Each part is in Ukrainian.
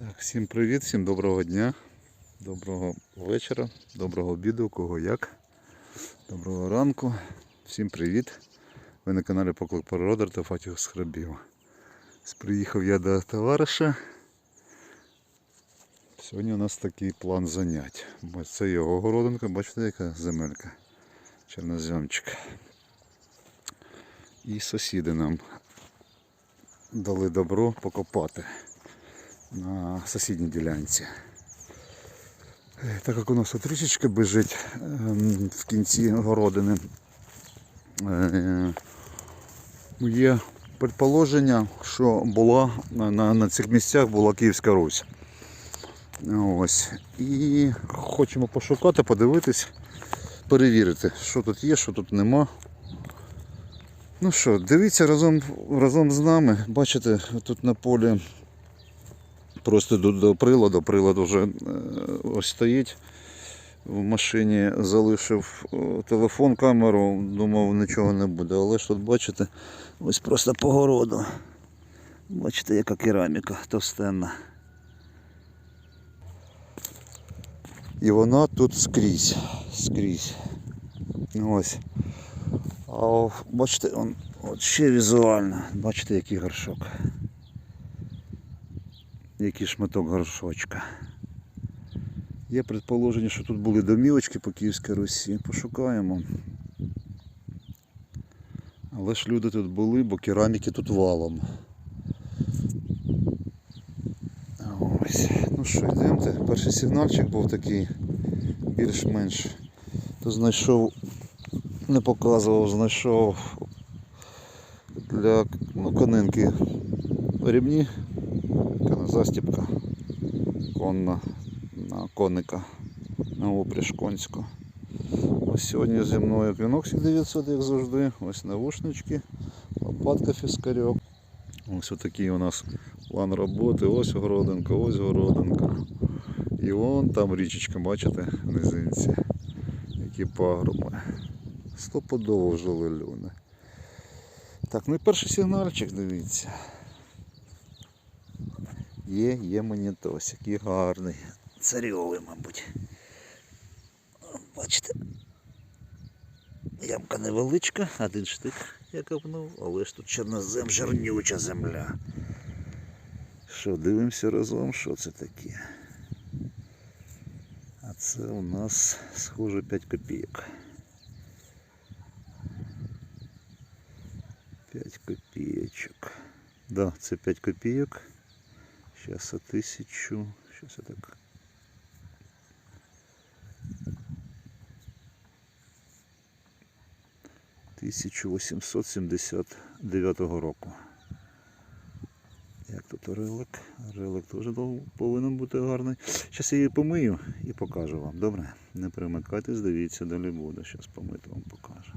Так, всім привіт, всім доброго дня, доброго вечора, доброго обіду, кого як. Доброго ранку, всім привіт. Ви на каналі Поклик Природа та Фатіх Схрабів. Приїхав я до товариша. Сьогодні у нас такий план занять. Це його городинка, бачите, яка земелька. Чорноземчик. І сусіди нам дали добро покопати на сусідній ділянці. Е, Так як у нас трішечки бежить ем, в кінці городини, е, є предположення, що була на, на цих місцях була Київська Русь. Ось. І хочемо пошукати, подивитись, перевірити, що тут є, що тут нема. Ну що, дивіться разом, разом з нами. Бачите, тут на полі просто до, до приладу, прилад вже е, ось стоїть. В машині залишив е, телефон, камеру, думав нічого не буде. Але ж тут бачите, ось просто по городу. Бачите, яка кераміка товстенна. І вона тут скрізь. Скрізь. Ось. А бачите, он, от ще візуально. Бачите, який горшок. Який шматок горшочка. Є предположення, що тут були домівочки по Київській Русі. Пошукаємо. Але ж люди тут були, бо кераміки тут валом. Ось. Ну що, йдемте. Перший сигнальчик був такий більш-менш. То знайшов, не показував, знайшов для ну, конинки рівні, застіпка конна на коника на опряж конську. Ось сьогодні зі мною Квіноксі 900, як завжди. Ось навушнички, лопатка фіскарьок. Ось отакий у нас план роботи. Ось городинка, ось городинка. І вон там річечка, бачите, низинці. Які пагруби. Стопудово жили люди. Так, ну і перший сигнальчик, дивіться. Є, є монітос, який гарний. Царьовий, мабуть. Бачите. Ямка невеличка, один штик я копнув, але ж тут чорнозем, жирнюча земля. Що, дивимося разом, що це таке. А це у нас схоже 5 копійок. 5 копійочок. Да, це 5 копійок. Сейчас тысячу. Сейчас я так. Тисячу 879 року. Як тут релик? Релик теж повинен бути гарний. Зараз я її помию і покажу вам. Добре? Не примикайтесь, дивіться, далі буде. Зараз помити вам покажу.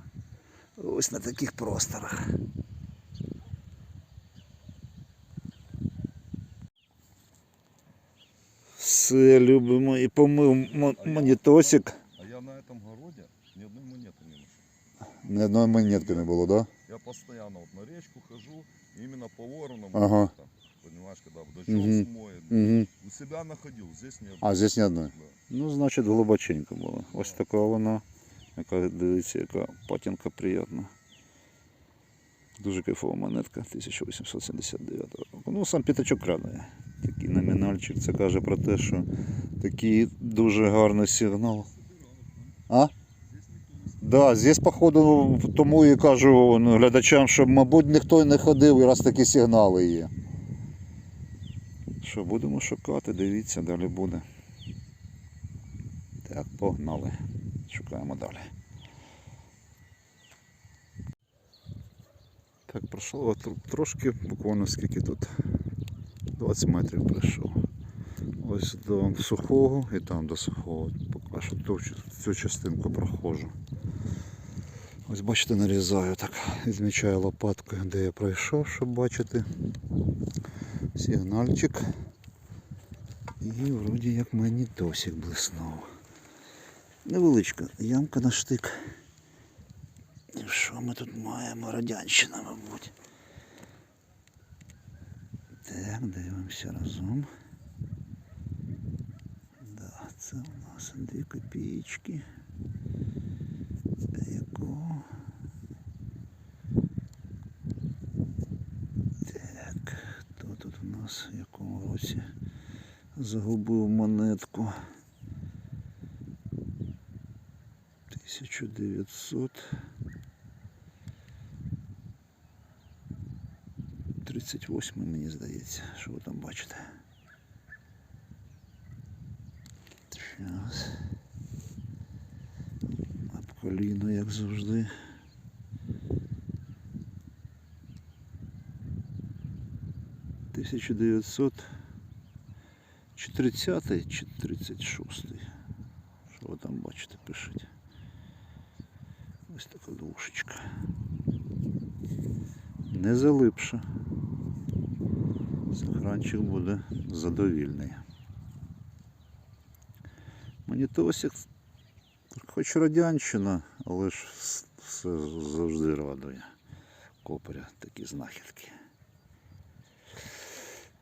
Ось на таких просторах. Все, любимо і помив мо- монітосик. А я на этом городе ни одной монеты не нашел. Ні одної монетки не було, так? Да? Я постоянно вот на речку хожу, именно по воронам. Ага. там, понимаешь, когда бычок Мгм. смоет. Угу. У себя находил, здесь нет. А, здесь ні одної. Да. Ну, значить, глибоченько було. Ось така вона. Яка, дивіться, яка патінка приємна. Дуже кайфова монетка 1879 року. Ну, сам п'ятачок радує. Такий номінальчик. Це каже про те, що такий дуже гарний сигнал. А? Да, здесь, походу, тому і кажу ну, глядачам, щоб, мабуть, ніхто не ходив, і раз такі сигнали є. Що, будемо шукати, дивіться, далі буде. Так, погнали. Шукаємо далі. Так, тр- трошки, буквально скільки тут 20 метрів пройшов. Ось до сухого і там до сухого. Поки що ту, цю частинку проходжу. Ось бачите, нарізаю так, відмічаю лопаткою, де я пройшов, щоб бачити сигнальчик. І вроді як мені досік блиснув. Невеличка ямка на штик. Що ми тут маємо? Радянщина, мабуть. Так, дивимося разом. Да, Це у нас дві копійки. Якого? Так, хто тут у нас в якому році загубив монетку? 1900. 38 мені здається, що ви там бачите. Зараз. Об коліно, як завжди. Тисяча дев'ятсот чи 30 чи 36. Що ви там бачите, пишіть. Ось така двушечка. Не залипша. Сохранчик буде задовільний. Монітосик, хоч радянщина, але ж все завжди радує. Копаря такі знахідки.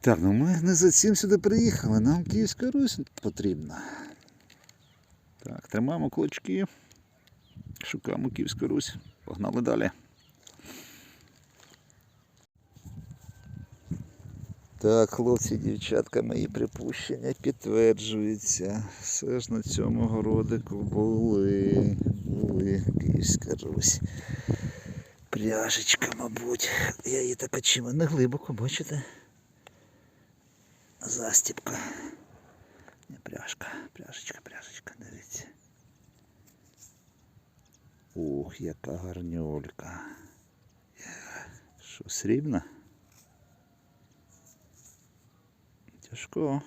Так, ну ми не за цим сюди приїхали, нам Київська Русь потрібна. Так, тримаємо кулачки, шукаємо Київську Русь. Погнали далі. Так, хлопці, дівчатка, мої припущення підтверджуються. Все ж на цьому городику були, були Київська Русь. Пряжечка, мабуть. Я її так очима не глибоко, бачите? Застіпка. Не пряжка, пряжечка, пряжечка, дивіться. Ух, яка гарнюлька. Що, срібна? Тяжко.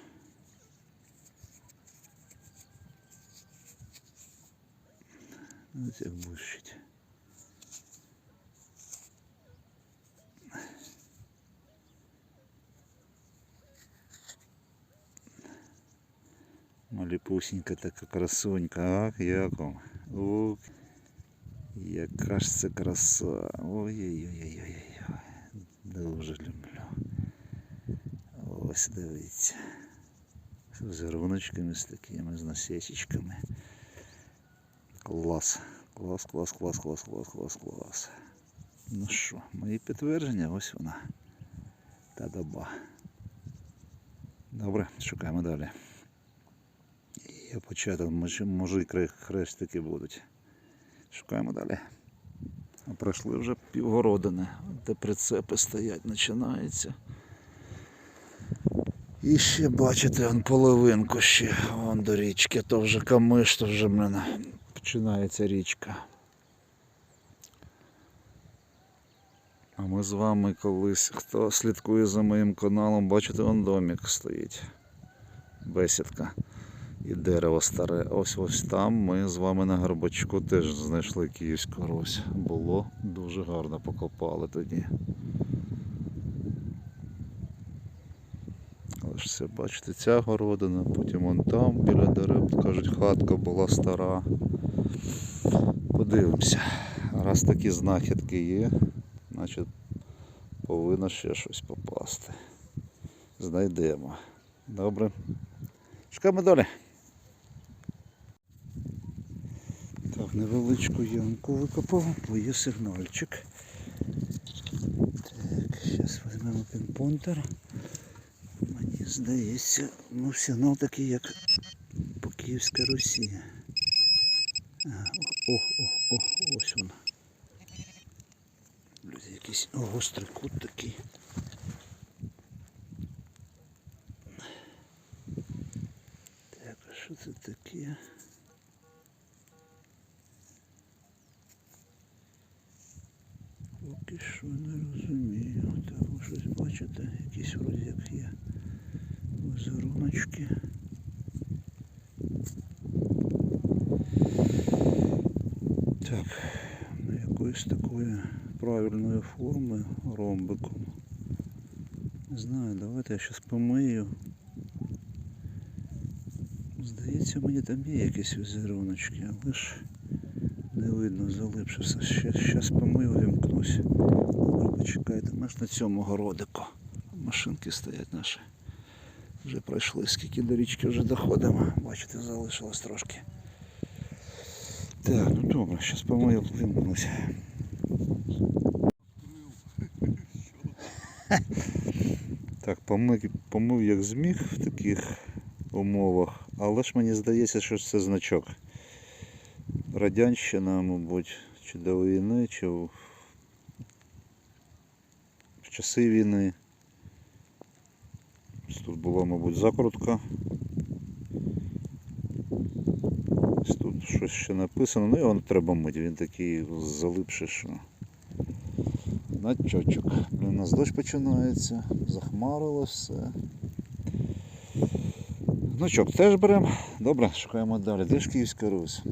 Ось як бущить. Маліпусенька така красунька, ах, як вам. Ух, яка ж це краса. Ой-ой-ой-ой-ой. Дуже люблю. Ось дивіться. З візеруночками з такими, з насечечками. Клас. Клас, клас, клас, клас, клас, клас, клас. Ну що, мої підтвердження, ось вона. Та доба. Добре, шукаємо далі. Є початок, може, і хрестики будуть. Шукаємо далі. А пройшли вже півгородини, де прицепи стоять, починається. І ще бачите, он половинку ще вон до річки, то вже камиш, то вже мене починається річка. А ми з вами колись, хто слідкує за моїм каналом, бачите, вон домик стоїть. Бесідка. І дерево старе. Ось ось там ми з вами на горбачку теж знайшли Київську Русь. Було дуже гарно покопали тоді. Але ж все, бачите, ця городина, потім вон там біля дерев, кажуть, хатка була стара. Подивимося. Раз такі знахідки є, значить повинно ще щось попасти. Знайдемо. Добре. Шукаємо далі. Так, невеличку ямку викопав, бо є сигнальчик. Так, зараз візьмемо пінпонтер. Здається, ну сигнал такий, як по Київській Русі. А, о, о, о, ось вона. Друзі, якийсь гострий кут такий. Так, а що це таке? Поки що не розумію. Так, щось бачите, якісь вроді як є візеруночки. Так, ну якоїсь такої правильної форми ромбиком. Не знаю, давайте я щас помию. Здається, мені там є якісь візеруночки, але ж не видно, залипшився. Щас помию, вимкнусь. Почекайте, ми ж на цьому городику. Машинки стоять наші. Вже пройшли, скільки до річки вже доходимо. Бачите, залишилось трошки. Так, ну добре, зараз помою климнусь. Так, помив, помив як зміг в таких умовах, але ж мені здається, що це значок. Радянщина, мабуть, чи до війни, чи в часи війни. Тут була, мабуть, закрутка. Тут щось ще написано, ну його не треба мити, він такий залипший, що. Начочок. У нас дощ починається, захмарило все. Значок теж беремо. Добре, шукаємо далі. Де ж Київська Русь?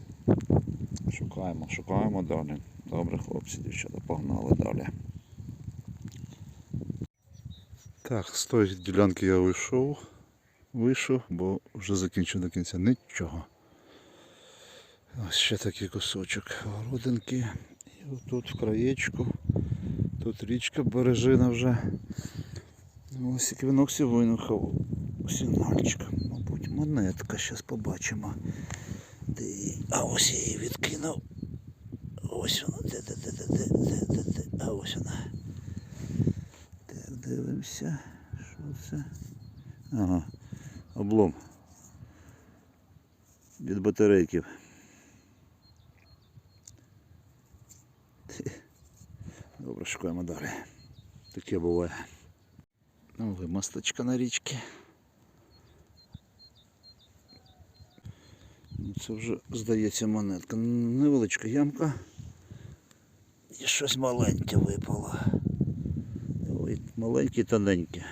Шукаємо, шукаємо далі. Добре, хлопці, дівчата, погнали далі. Так, з тої ділянки я вийшов, вийшов, бо вже закінчив до кінця нічого. Ось ще такий кусочок городинки. І отут в краєчку, тут річка бережина вже. Ось квінок винухав. Сінальчик, мабуть, монетка, зараз побачимо. А ось я її відкинув. Ось вона, де-де-де-де-де-де-де. А ось вона. Дивимося. Що це? Ага, облом. Від батарейків. Добре, шукаємо далі. Таке буває. Ну, ви мосточка на річці. Ну, Це вже, здається, монетка. Невеличка ямка. І щось маленьке випало. Ой, маленьке тоненьке.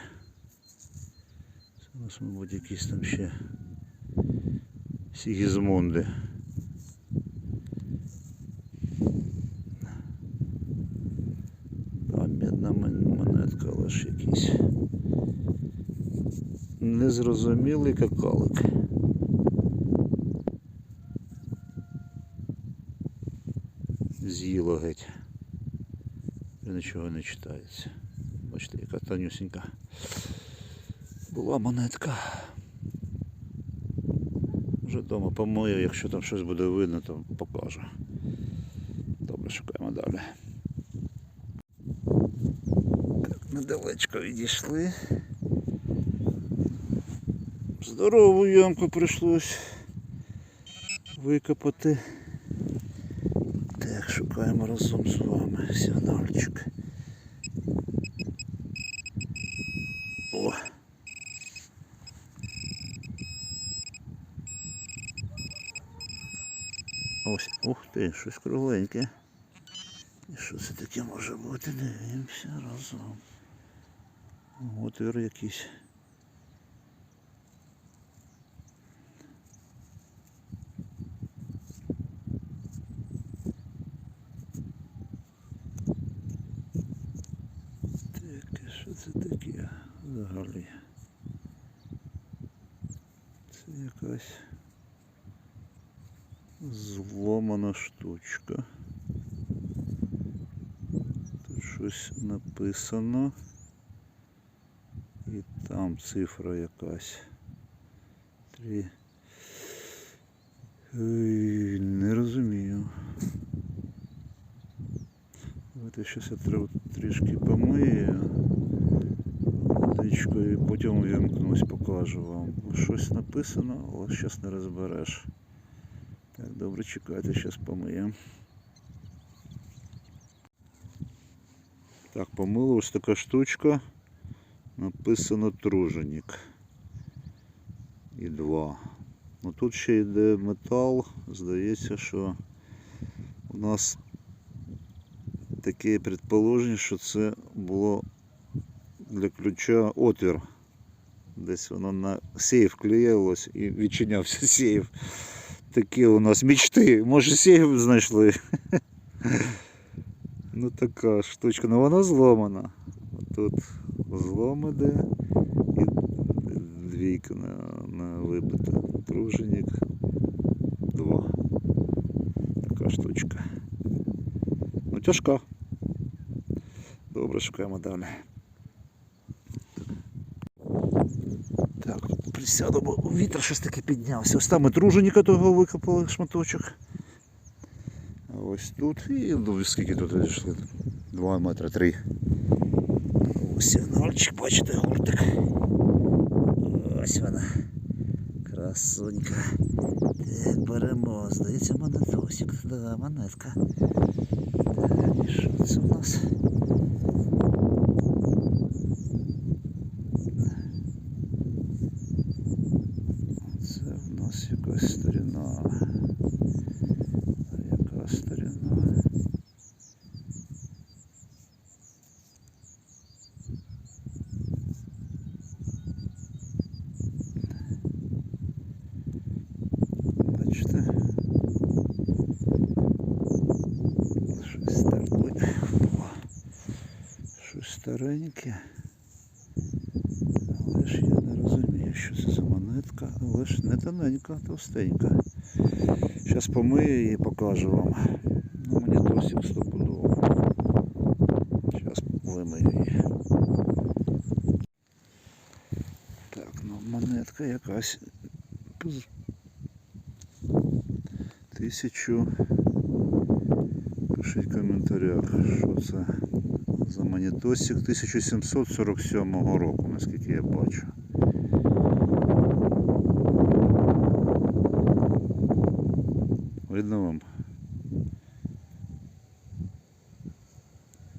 Це у нас, мабуть, якісь там ще Сігізмунди. Да, медна монетка, але ж якийсь незрозумілий какалик. З'їло геть. Нічого не читається. Бачите, яка тонюсінька. Була монетка. Вже вдома помою, якщо там щось буде видно, то покажу. Добре, шукаємо далі. Так, недалечко відійшли. Здорову ямку прийшлось викопати. Так, шукаємо разом з вами сигнальчик. О! Ось, ух ти, щось кругленьке. І що це таке може бути? Дивимося разом. Отвір якийсь. Так, і що це таке взагалі? Це якась зломана штучка. Тут щось написано. І там цифра якась. Три. Не розумію. Давайте щось я тру- трішки помию водичкою потім вимкнусь, покажу вам. Щось написано, але зараз не розбереш. Так, добре, чекайте, зараз помиємо. Так, помила ось така штучка. Написано труженик. І два. Ну тут ще йде метал. Здається, що у нас таке предположення, що це було для ключа отвір. Десь воно на сейф клеїлось і відчинявся сейф. Такі у нас мечти. Може сейф знайшли. Ну така штучка. Ну вона зломана. Тут злом іде і двійка на, на вибита. Труженик. Два. Така штучка. Ну тяжка. Добре, шукаємо далі. Так, Присяду, бо вітер щось таки піднявся. Ось там і труженіка того викопали шматочок. А ось тут і ну, скільки тут відійшли? Два метри три. Ось сигнальчик, бачите, гуртик. Ось вона. Красунька. Так, беремо. Здається, монетосик. Да, монетка. Так, і що це у нас? Це в нас якась старина. А яка старина? Бачите? Щось старе. Щось. Але ж я не розумію, що це за монетка, але ж не тоненька, товстенька. Зараз помию її і покажу вам. Ну, мені досі стопудово. Зараз вимию її. Так, ну монетка якась. Тисячу. Пишіть в коментарях, що це за Манітосік 1747 року, наскільки я бачу. Видно вам?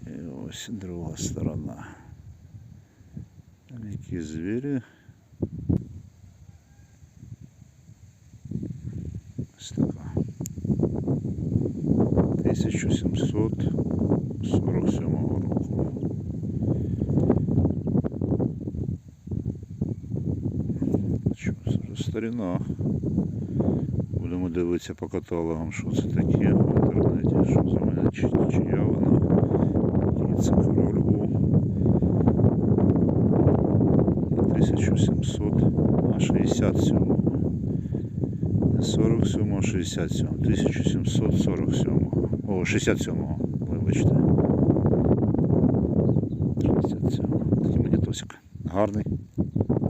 І ось друга сторона. Там які звірі. Ось така. 1747 року. Старина. Будемо дивитися по каталогам, що це таке в інтернеті, що за мене чи, чия вона. І це король був. 1700, а 67. Не 47, а 67. 1747. О, 67, вибачте. 67. Такий монетосик. Гарний.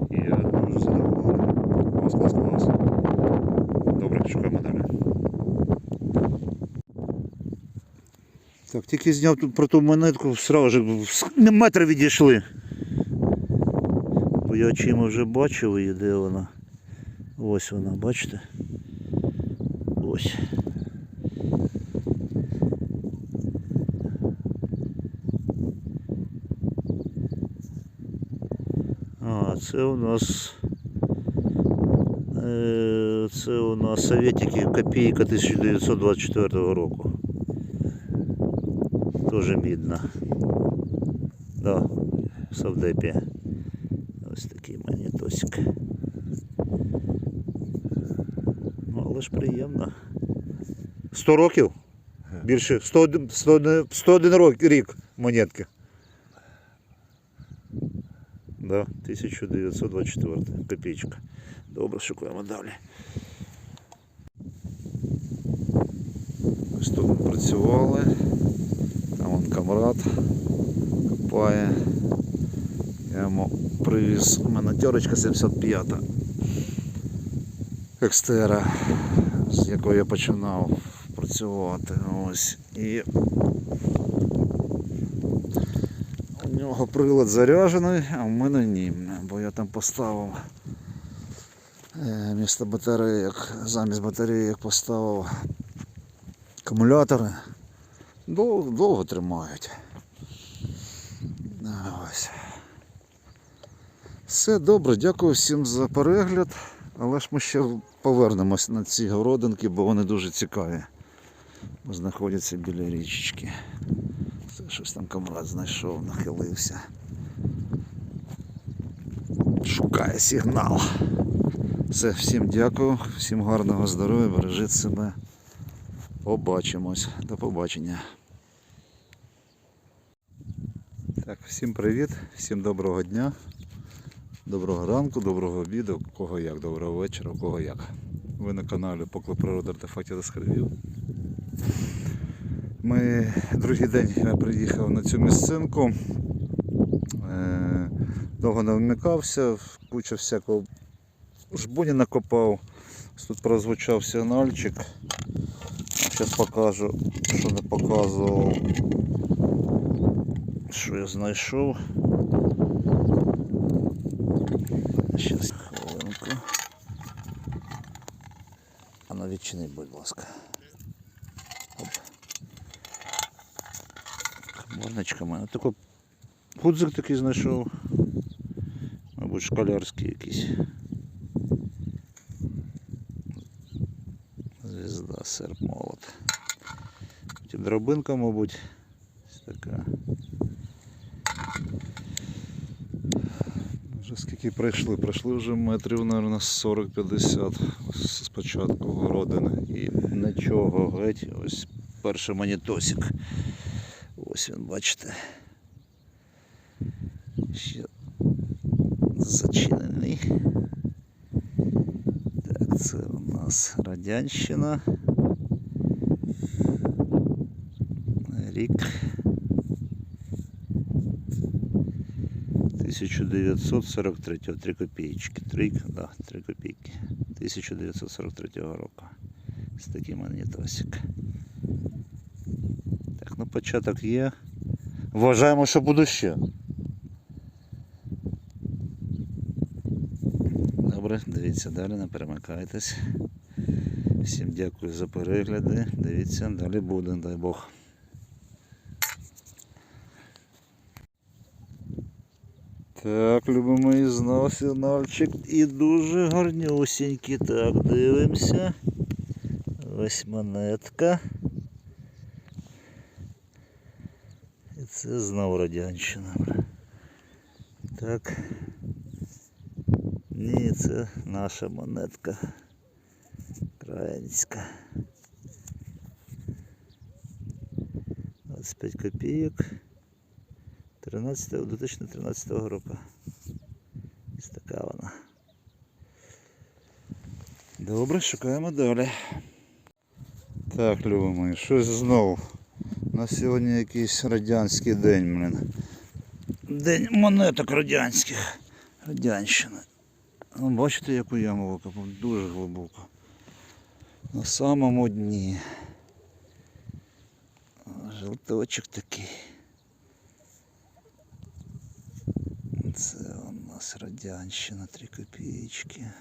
І я дуже задоволений. Клас, клас, клас. Добре, шукаємо далі. Так, тільки зняв тут про ту монетку, сразу на метр відійшли. Бо я очима вже бачив її, де вона. Ось вона, бачите? Ось. А, це у нас. е, Це у нас советики копійка 1924 року. Тоже мідна. Да, в Савдепі. Ось такий монетосик. Ну, але ж приємно. 100 років? Більше 101, 101, 101 рок, рік монетки. Да, 1924 копійка. Добре, шукаємо далі. Ось тут працювали. Камрад копає. Я йому привіз. У мене тьорочка 75 Екстера, з якої я починав працювати. Ось. І у нього прилад заряджений, а в мене ні. Бо я там поставив е, місто батарейок, замість батарейок поставив акумулятори. Довго, довго тримають. Ось. Все добре, дякую всім за перегляд. Але ж ми ще повернемось на ці городинки, бо вони дуже цікаві. Знаходяться біля річечки. Це щось там камрад знайшов, нахилився. Шукає сигнал. Все, всім дякую, всім гарного здоров'я, бережіть себе. Побачимось. До побачення. Так, всім привіт, всім доброго дня, доброго ранку, доброго обіду, кого як, доброго вечора, кого як. Ви на каналі Поклик природи артефактів та скарбів. Ми другий день я приїхав на цю місцинку. Е, Довго не вмикався, куча всякого жбоні накопав. Тут прозвучав сигнальчик. Зараз покажу, що не показував. Що я знайшов. Зараз хвилинку. А ну відчини, будь ласка. Оп. Хмарничка мене. Тако гудзик такий знайшов. Мабуть, школярський якийсь. Потім дробинка, мабуть. Ось така. Вже скільки пройшли? Пройшли вже метрів, мабуть, 40-50 з початку городини. І нічого геть. Ось перший монітосик. Ось він, бачите. Ще зачинений. Так, це у нас Радянщина. Рік. 1943, 3 копійки. 3, да, 3 копійки. 1943 року. Ось такий монетосик. Так, ну початок є. Вважаємо, що буде ще. Добре, дивіться далі, не перемикайтесь. Всім дякую за перегляди. Дивіться, далі буде, дай Бог. Так, любимо і знов сигнальчик. І дуже гарнюсінький. Так, дивимося. Ось монетка. І це знову радянщина. Так. Ні, це наша монетка. Українська. 25 копійок. 13 2013 року. Ось така вона. Добре, шукаємо далі. Так, любимо, щось знову. На сьогодні якийсь радянський день, блин. День монеток радянських. Радянщина. Ну, бачите, яку яму викопав? Дуже глибоко. На самому дні. Желточок такий. Це у нас радянщина 3 копійки.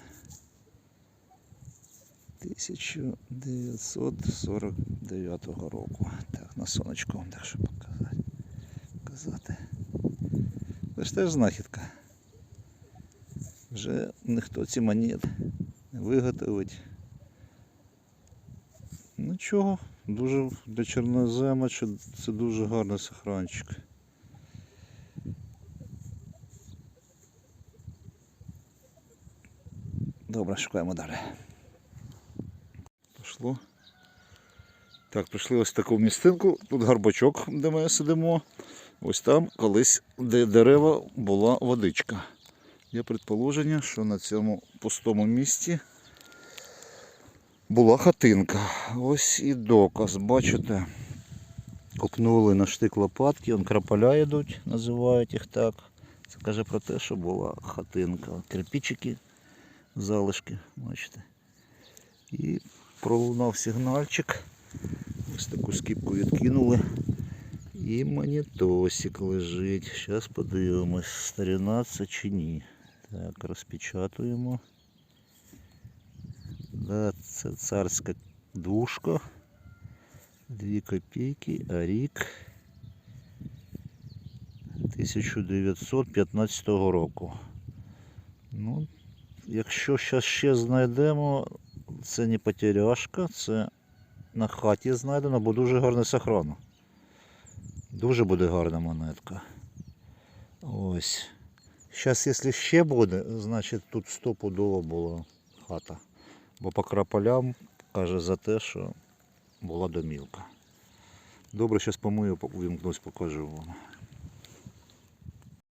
1949 року. Так, на сонечку так що показати. показати. Це ж теж знахідка. Вже ніхто ці монети не виготовить. Нічого, дуже для чорнозема це дуже гарний сохранчик. Добре, шукаємо далі. Пішло. Так, прийшли ось таку містинку. Тут гарбачок, де ми сидимо. Ось там колись, де дерева була водичка. Є предположення, що на цьому пустому місці була хатинка. Ось і доказ, бачите? Копнули на штик лопатки, он крапаля йдуть, називають їх так. Це каже про те, що була хатинка. Кирпичики, залишки, бачите. І пролунав сигнальчик. Ось таку скіпку відкинули. І монітосик лежить. Зараз подивимось, старина це чи ні. Так, розпечатуємо. Да, це царська двушка. Дві копійки, а рік 1915 року. Ну, якщо зараз ще знайдемо, це не потеряшка, це на хаті знайдено, бо дуже гарний сохран. Дуже буде гарна монетка. Ось. Зараз, якщо ще буде, значить тут стопудово була хата. Бо по крапалям каже за те, що була домівка. Добре, зараз помию, увімкнусь, покажу вам.